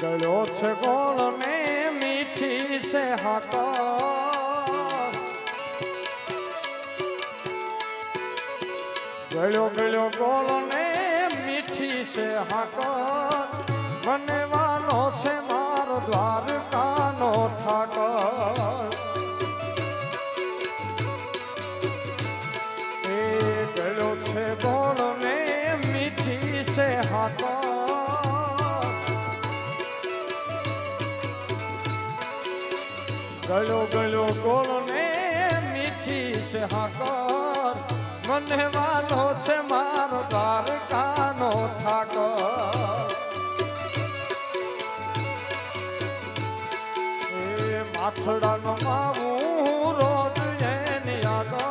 ગળ્યો છે ગોળ ને મીઠી છે હાકર ગળ્યો ગળ્યો ગોળ ને મીઠી છે હાકર બનવાનો વાનો છે મારો દ્વારકાનો ઠાકર ગળ્યો છે ગોળ ને મીઠી છે હાકર ગળ્યો ગળ્યો ગોળ ને મીઠી છે હાકર મને વાલો છે મારો દ્વારકાનો ઠાકર. એ માથડાનો માવું રોજ એની આગળ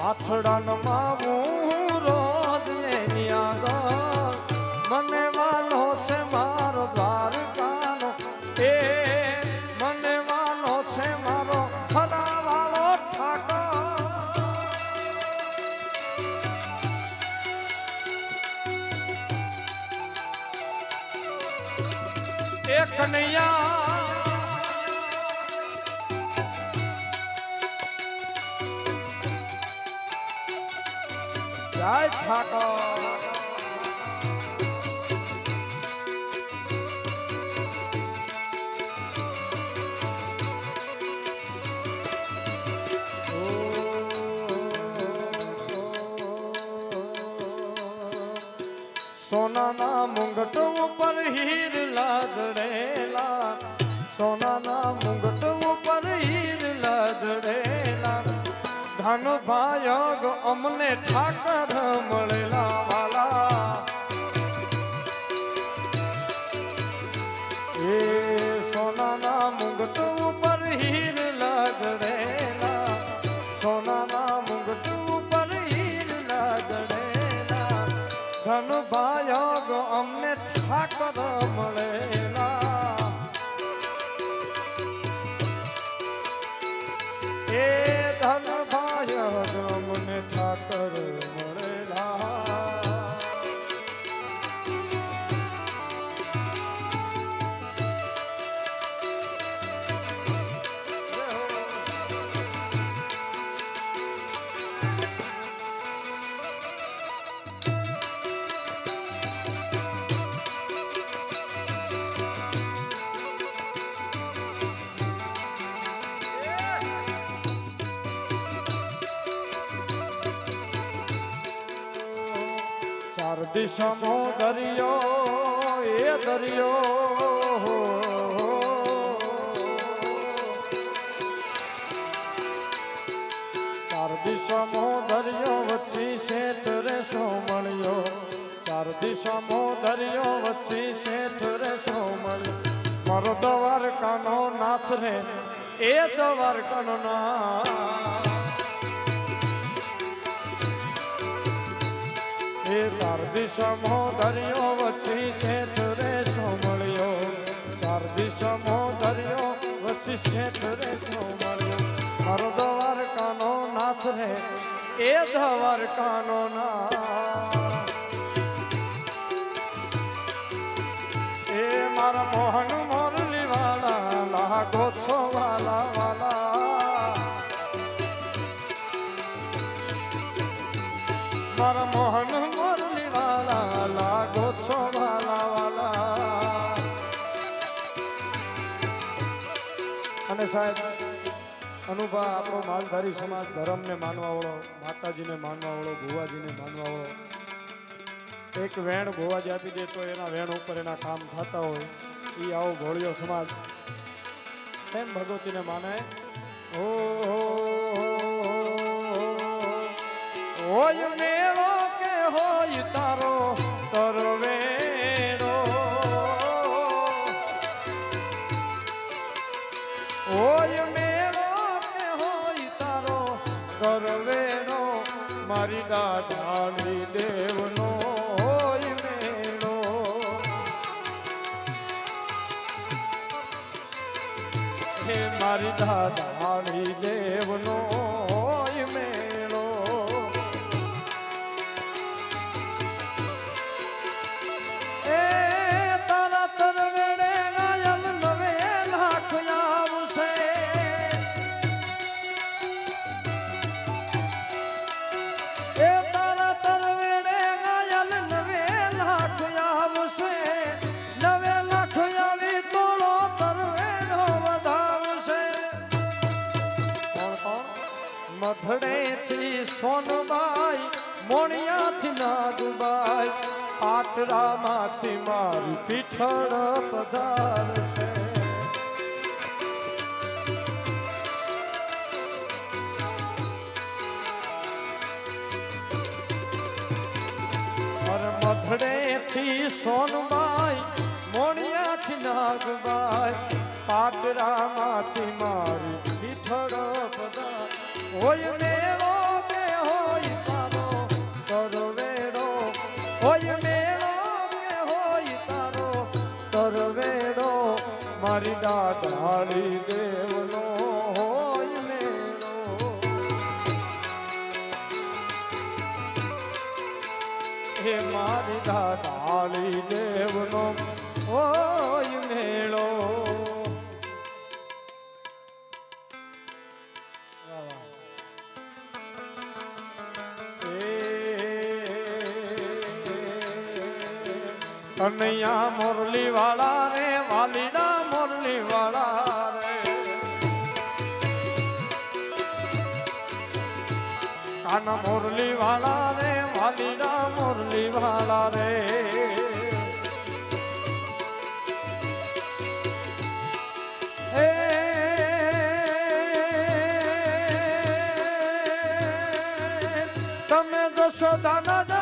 માથડાનો માવું જય ઠાકોર. સોનાના મુંગટ ઉપર હીર જડેલા સોનાના મુંગટ ઉપર હીર જડેલા ધન ભાયગ અમને ઠાકર મળેલા વાલા. દિશામો દરિયો, એ દરિયો. ચાર દિશામો દરિયો વચ્ચી શેઠ રે સોમળિયો ચાર દિશામો દરિયો વચ્ચી શેઠ રે સોમળિયો મારો દ્વારકાનો નાથ રે, એ દ્વારકાનો નાથ. ચાર દિશામો દરિયો વચ્ચી શેઠ રે સોમળ્યો. ચાર દિશામો દરિયો વચ્ચી શેઠ રે સોમળ્યો. મારો દ્વારકાનો નાથ રે, એ દ્વારકાનો નાથ. એ મારા મોહન મોરલી વાળા લાગો છો વાલા વાલા. સાહેબ અનુભા આપણો માલધારી સમાજ, ધર્મને માનવા વાળો, માતાજીને માનવા વાળો, ભુવાજીને માનવા વાળો. એક વેણ ભુવાજી આપી દે તો એના વેણ ઉપર એના કામ થતા હોય. એ આવો ભોળિયો સમાજ. એમ ભગવતીને માને હો હો. હોય મેળો કે હોય તારો દેવનો મેળો. હે મારી દાદાની દેવનો મોણિયાથી નાગબાઈ આટરામાંથી મારી પીઠળ પધારશે કનૈયા મુરલી વાળા રે વાલીડા મુરલી વાળા રે કાના મોરલી વાળા રે વાલીડા મુરલી વાળા રે તમે જશોદાના જયા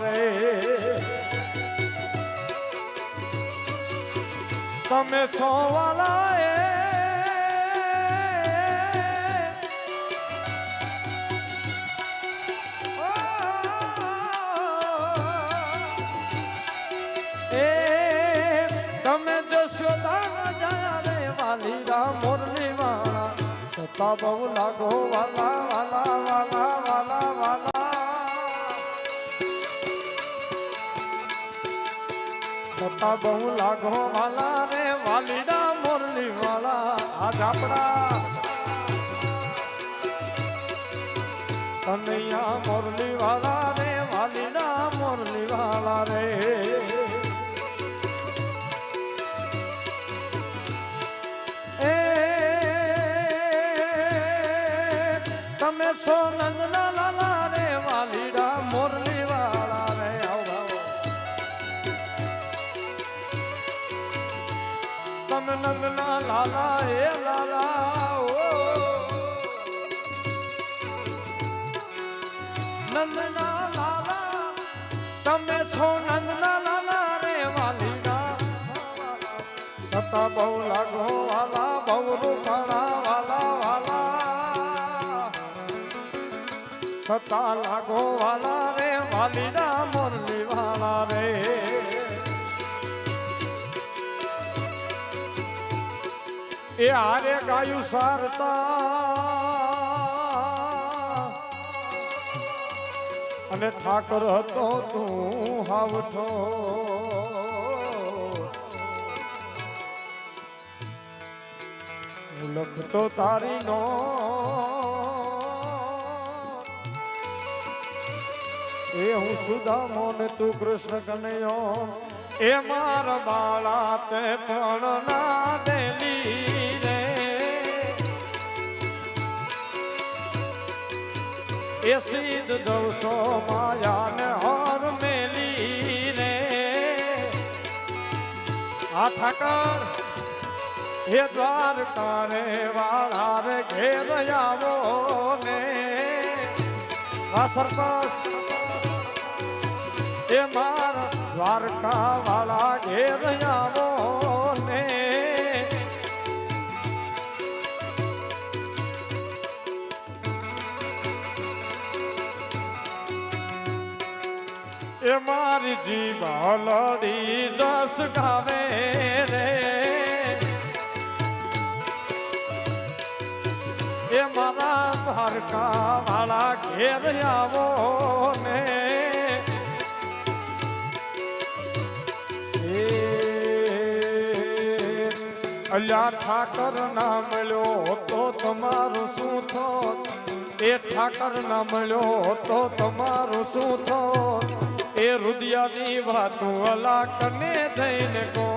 રે તમે છો વાલા એ તમે જશોદાના જયા રે વાલીડા મોરલી વાળા. સતા બહુ લાગો વાલા વાલા વાલા વાલા વાલા. સતા બહુ લાગો વાલા રે, વાલીડા મોરલી વાળા આ ઝાપડા કનૈયા મોરલી વાળા રે, વાલીડા મોરલી વાળા રે. સતા બહુ લાગો વાલા, બહુ રૂપાળા વાલા વાલા. સતા લાગો વાલા રે વાલીડા મોરલી વાળા રે. એ આરે ગાયું સારતા. અને ઠાકર હતો તું હાવઠો. લખતો તારી નો. એ હું સુદામો ને તું કૃષ્ણ કનૈયો. એ મારા બાળા તે પણ ના દેલી રે. એ સીધ જવસો માયા ને હર મેલી રે. આ ઠાકર હે દ્વારકા રે વાળા રે ઘેર આવો ને. આ સરપંચ એ માર દ્વારકા વાળા ઘેર આવો ને. એ મારી જીભ હલડી જસ ગાવે રે. દ્વારકા વાળા ઘેર આવો ને. અલ્યા ઠાકર ના મળ્યો તો તમારું શું થોત? એ ઠાકર ના મળ્યો તો તમારું શું થોત? એ રુદિયાની વાતું અલા કને જઈને કો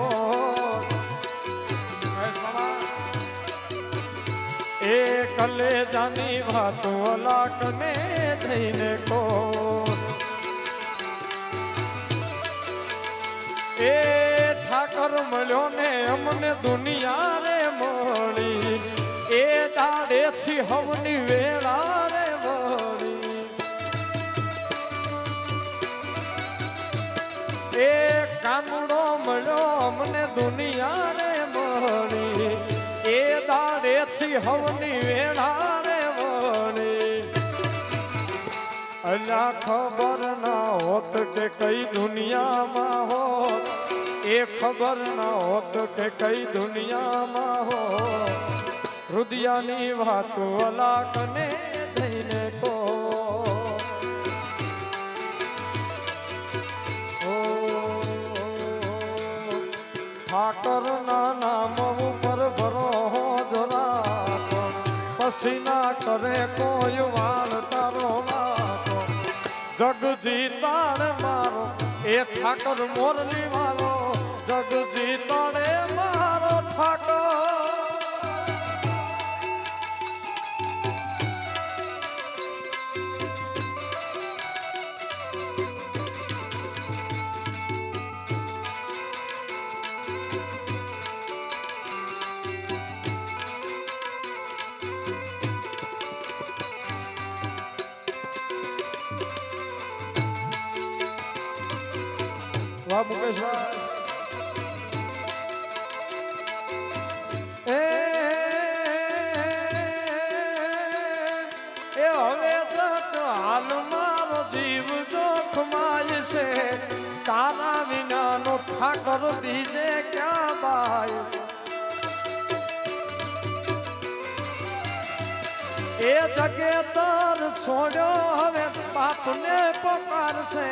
કલેજાની વાતો અલાકને થઈને કો એ ઠાકર મળ્યો ને અમને દુનિયા રે મળી એ દાડેથી હવની વેળા રે વળી એ કાનુડો મળ્યો અમને દુનિયા રે મળી એ દાડેથી હવની વેળા રે વળી અલ્યા ખબર ના હોત કે કઈ દુનિયામાં હોત. એ ખબર ના હોત કે કઈ દુનિયામાં હો રુદિયાની વાતો અલાકને થઈને કો ઠાકર ના નામ પછી ના કરે કોઈ વાળ તારો નાખો જગજી તાણે મારો, એ ઠાકર મોરલી વાળો જગજી તાણે મારો ઠાકર એ જગે તર છોડ્યો હવે બાપને પકારશે.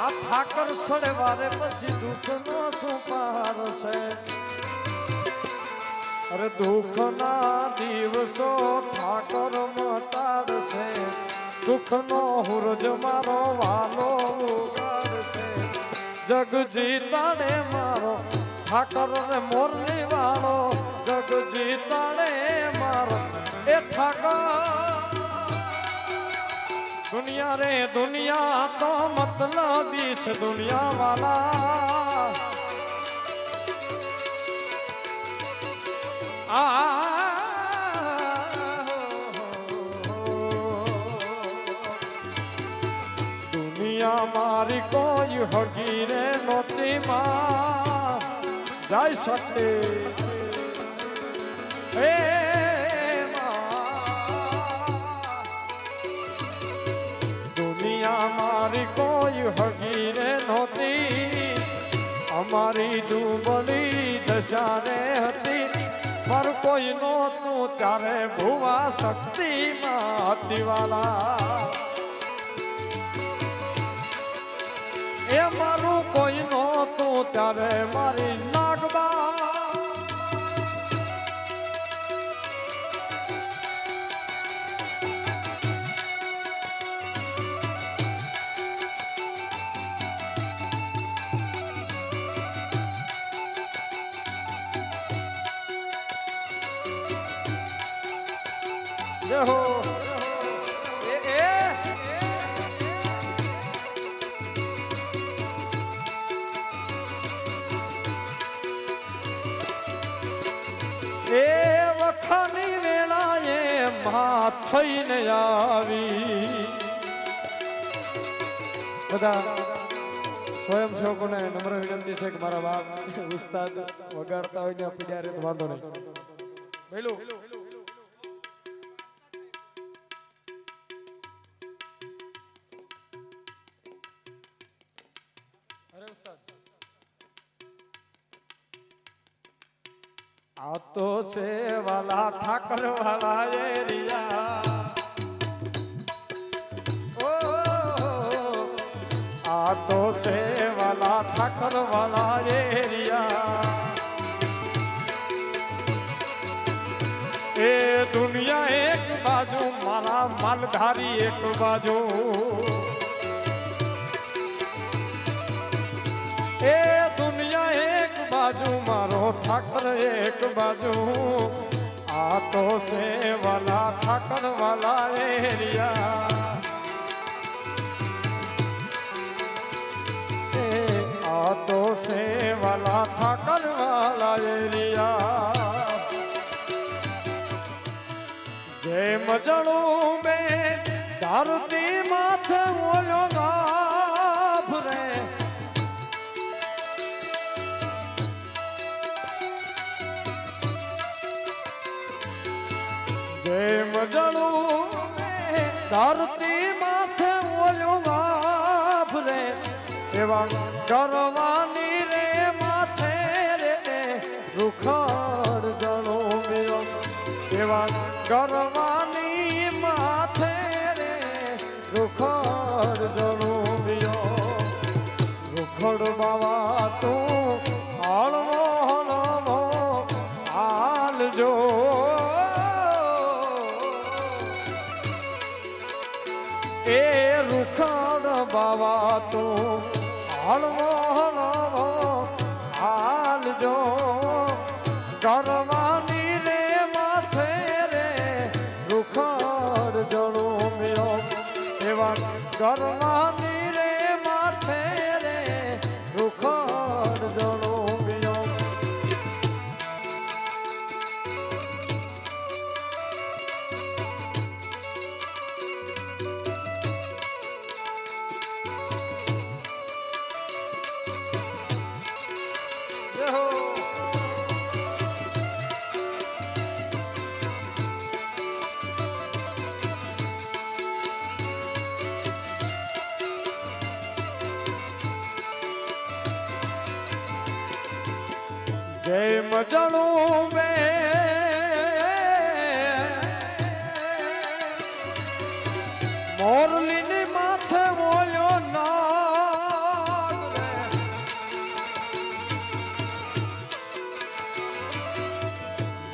આ ઠાકર સડવારે પછી દુઃખનો શું પાર છે. અરે દુઃખના દિવસો ઠાકર મટાડશે. સુખનો હુરજ મારો વાલો ઉગાડશે. જગજી તાણે મારો ઠાકર મોરલી વાળો. જગજી તાણે એ ઠાકર દુનિયા રે દુનિયા તો મતલબ છે દુનિયા વાલા દુનિયા મારી કોઈ હગી રે નોતી માં. જય શકતે હે અમારી ડૂબડી દશા રે હતી. પર કોઈ નહોતું ત્યારે ભુવા શક્તિમાં હતીવાલા એ મારું કોઈ નહોતું ત્યારે મારી જય હો એ એ. એ વખાની વેળાએ માં થઈને આવી. બધા નમ્ર વિનંતી છે મારા બાપ ઉસ્તાદ વગાડતા હોય ને, પીડ્યા રે તો વાંધો નહીં. તો છે વાલા ઠાકર વાલા એરિયા ઓ, આ તો છે વાલા ઠાકર વાલા એરિયા એ દુનિયા એક બાજુ, મારા માલધારી એક બાજુ. એ દુનિયા એક બાજુ, મારો ઠાકર એક બાજુ આ તો સેવાલા ઠાકર વાલા એરિયા આ તો સેવાલા ઠાકર વાલા એરિયા જેમ જણું મેં ધરતી માથે ઓલો ગાભ બે ધરતી માથે ઓલો ગાભ રે એવા કરવાની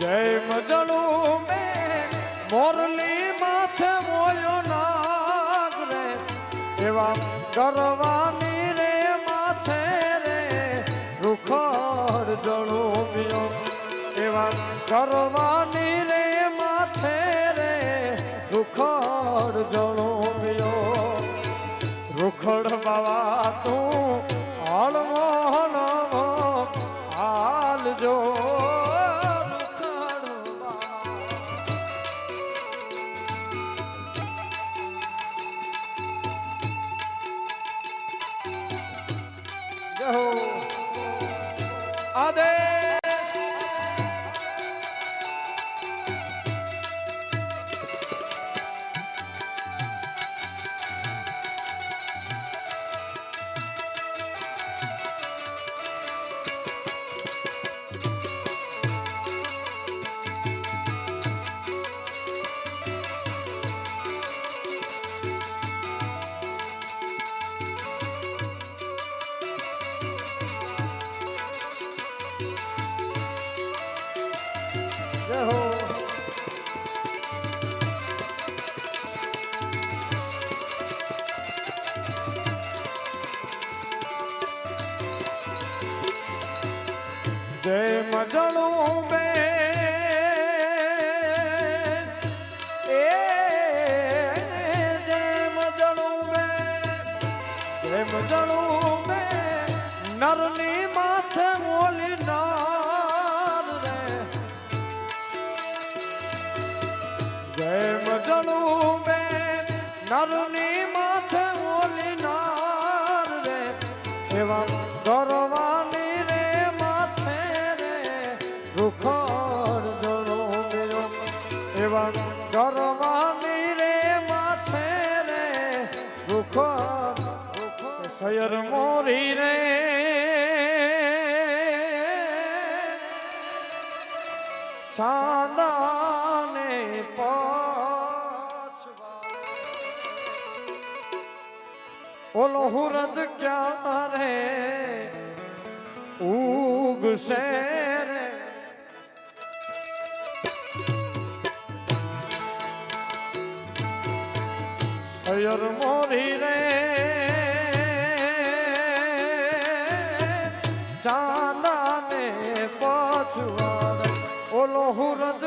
જય મજણું મે મોરલી માથે બોલ્યો નાગ રે. એવા કરવાની રે માથે રે. રૂખડ જણું મિયો. એવા કરવાની રે માથે રે. રૂખડ જણું મિયો. રૂખડ બાવા હો આદેશ જય મજણું બે રૂખડ સયર મોરી રે. ચાંદાને ઓલો હુરત ક્યારે ઉગશે રે? સયર ચાંદાને પછવાડ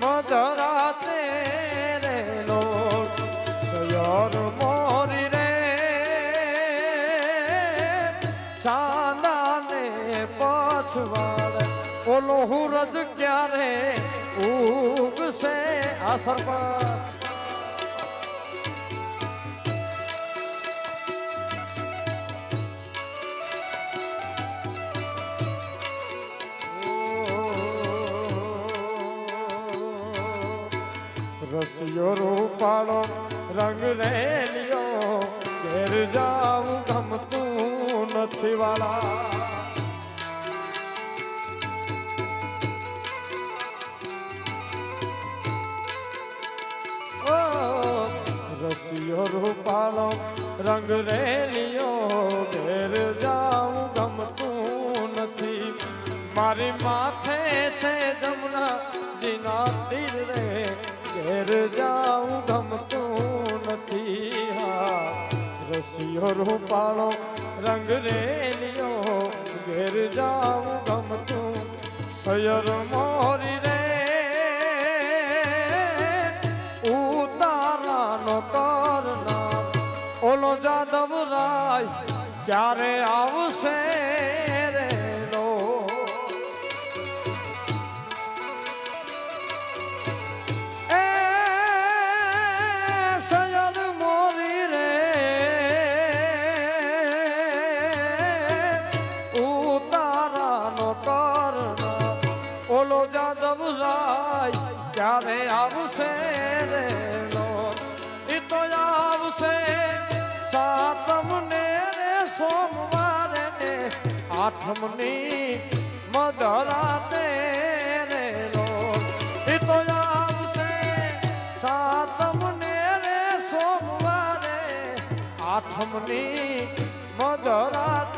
મધરાતે રે લો સયર મોરી રે ચાંદાને પછવાડ ઓલો હુરજ ક્યારે ઉગશે આ સરપાસ રસિયો રૂપાળો રંગ રેલિયો ઘેર જાવું ગમતું નથી વાળા રસિયો રૂપાળો રંગ રેલિયો ઘેર જાઉં ગમતું નથી મારી માથે છે જમના જીના તીર રે ઘેર જાઉં ગમતું નથી હા. રસિયો, રૂપાળો, રંગ રેલિયો ઘેર જાઉં ગમતું. સયર મોરી રે, ઉતારાનો કરનાર ઓલો જાદવ રાય ક્યારે આવશે? આઠમની મધરાતે રે લો ઈ તો આવશે સાતમ ને રે સોમવારે આઠમની મધરાતે